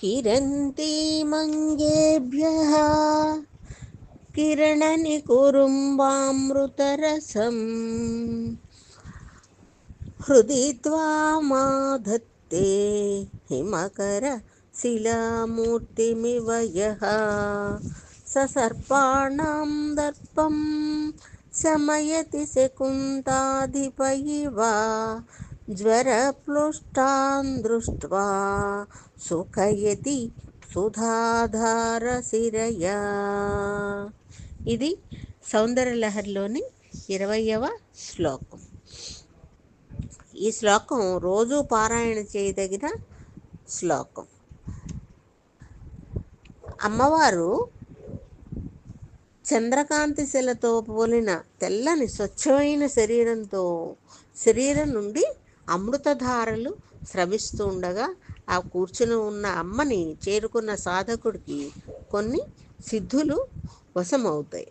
किरन्ति मङ्गेभ्यः किरणनिकुरुम्बामृतरसम् हृदि त्वामाधत्ते हिमकरशिलामूर्तिमिव यः ससर्पाणां दर्पं शमयति शकुन्ताधिप इव ज्वरप्लुष्टान् दृष्ट्वा సుఖయతి సుధాధారసిరయా ఇది సౌందర్యలహరిలోని ఇరవయవ శ్లోకం ఈ శ్లోకం రోజు పారాయణ చేయదగిన శ్లోకం అమ్మవారు చంద్రకాంతి శిలతో పోలిన తెల్లని స్వచ్ఛమైన శరీరంతో శరీరం నుండి అమృతధారలు స్రవిస్తూ ఉండగా ఆ కూర్చుని ఉన్న అమ్మని చేరుకున్న సాధకుడికి కొన్ని సిద్ధులు వశమవుతాయి.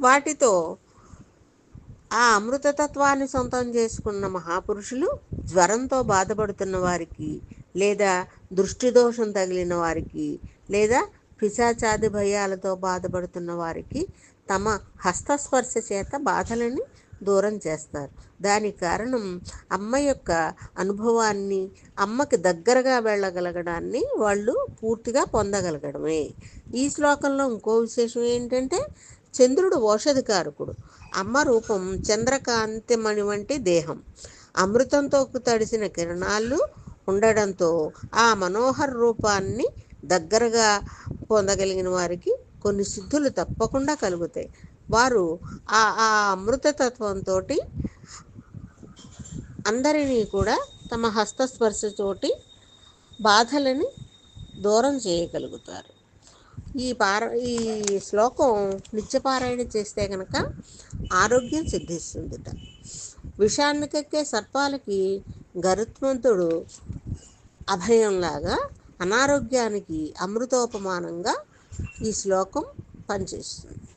వాటితో ఆ అమృతతత్వాన్ని సొంతం చేసుకున్న మహాపురుషులు జ్వరంతో బాధపడుతున్న వారికి లేదా దృష్టి దోషం తగిలిన వారికి లేదా పిశాచాది భయాలతో బాధపడుతున్న వారికి తమ హస్తస్పర్శ చేత బాధలని దూరం చేస్తారు. దాని కారణం అమ్మ యొక్క అనుభవాన్ని అమ్మకి దగ్గరగా వెళ్ళగలగడాన్ని వాళ్ళు పూర్తిగా పొందగలగడమే. ఈ శ్లోకంలో ఇంకో విశేషం ఏంటంటే చంద్రుడు ఓషధికారకుడు అమ్మ రూపం చంద్రకాంతిమణి వంటి దేహం. అమృతంతో తడిసిన కిరణాలు ఉండడంతో ఆ మనోహర రూపాన్ని దగ్గరగా పొందగలిగిన వారికి కొన్ని సిద్ధులు తప్పకుండా కలుగుతాయి. వారు ఆ ఆ అమృతతత్వంతో అందరినీ కూడా తమ హస్తస్పర్శతోటి బాధలని దూరం చేయగలుగుతారు. ఈ పార ఈ శ్లోకం నిత్యపారాయణ చేస్తే కనుక ఆరోగ్యం సిద్ధిస్తుందిట. విషాన్నికెక్కే సర్పాలకి గరుత్మంతుడు అభయంలాగా అనారోగ్యానికి అమృతోపమానంగా ఈ శ్లోకం పనిచేస్తుంది.